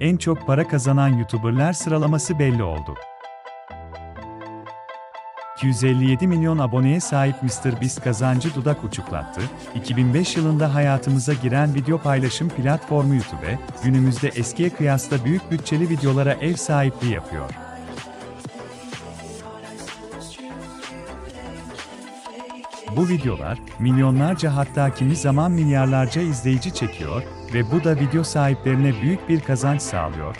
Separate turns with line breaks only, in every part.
en çok para kazanan YouTuber'lar sıralaması belli oldu. 257 milyon aboneye sahip MrBeast kazancı dudak uçuklattı. 2005 yılında hayatımıza giren video paylaşım platformu YouTube, günümüzde eskiye kıyasla büyük bütçeli videolara ev sahipliği yapıyor. Bu videolar, milyonlarca hatta kimi zaman milyarlarca izleyici çekiyor ve bu da video sahiplerine büyük bir kazanç sağlıyor.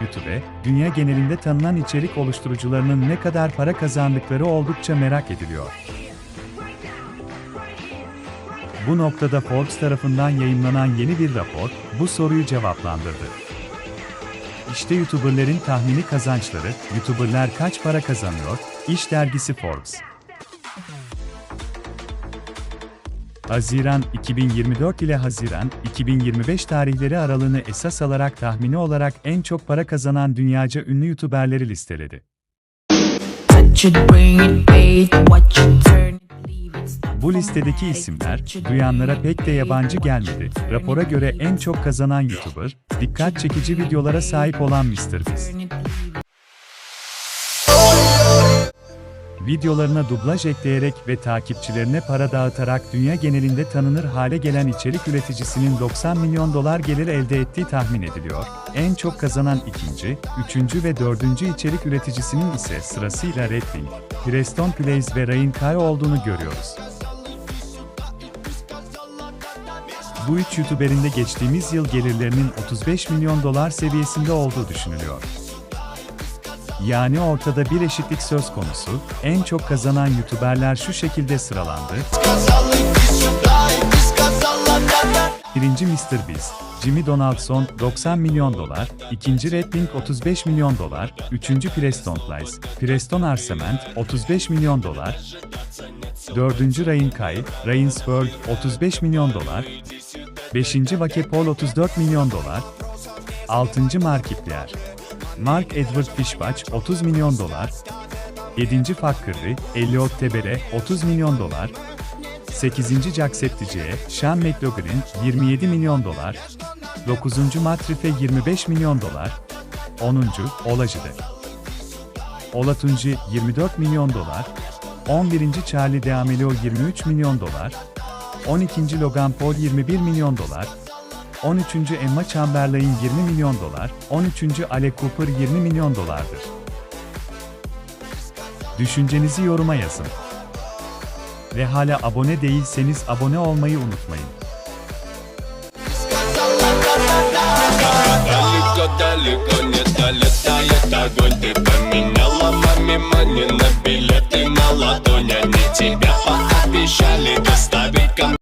YouTube, dünya genelinde tanınan içerik oluşturucularının ne kadar para kazandıkları oldukça merak ediliyor. Bu noktada Forbes tarafından yayımlanan yeni bir rapor, bu soruyu cevaplandırdı. İşte YouTuber'lerin tahmini kazançları, YouTuber'lar kaç para kazanıyor? İş dergisi Forbes. Haziran 2024 ile Haziran 2025 tarihleri aralığını esas alarak tahmini olarak en çok para kazanan dünyaca ünlü YouTuberleri listeledi. Bu listedeki isimler, duyanlara pek de yabancı gelmedi. Rapora göre en çok kazanan YouTuber, dikkat çekici videolara sahip olan MrBeast. Videolarına dublaj ekleyerek ve takipçilerine para dağıtarak dünya genelinde tanınır hale gelen içerik üreticisinin 90 milyon dolar gelir elde ettiği tahmin ediliyor. En çok kazanan ikinci, üçüncü ve dördüncü içerik üreticisinin ise sırasıyla Redwing, Preston Plays ve Ryan Kay olduğunu görüyoruz. Bu üç YouTuber'in de geçtiğimiz yıl gelirlerinin 35 milyon dolar seviyesinde olduğu düşünülüyor. Yani ortada bir eşitlik söz konusu, en çok kazanan YouTuber'ler şu şekilde sıralandı. Birinci MrBeast, Jimmy Donaldson 90 milyon dolar, ikinci Redwing 35 milyon dolar, üçüncü Preston Plays, Preston Arsement 35 milyon dolar, dördüncü Ryan Kay, Ryan's World 35 milyon dolar, beşinci Vakepol 34 milyon dolar, altıncı Markiplier, Mark Edward Fishbach 30 milyon dolar, 7. Fakkırri, Elliot Tebere 30 milyon dolar, 8. Jacksepticeye, Sean McLaughlin 27 milyon dolar, 9. Matrife 25 milyon dolar, 10. Olajide. Olatunci 24 milyon dolar, 11. Charlie D'Amelio 23 milyon dolar, 12. Logan Paul 21 milyon dolar, 13. Emma Chamberlain 20 milyon dolar, 13. Alec Cooper 20 milyon dolardır. Düşüncenizi yoruma yazın. Ve hala abone değilseniz abone olmayı unutmayın.
Далеко, далеко не долетает огонь Ты поменяла маме мани на билеты на ладонь Они тебя пообещали доставить ко мне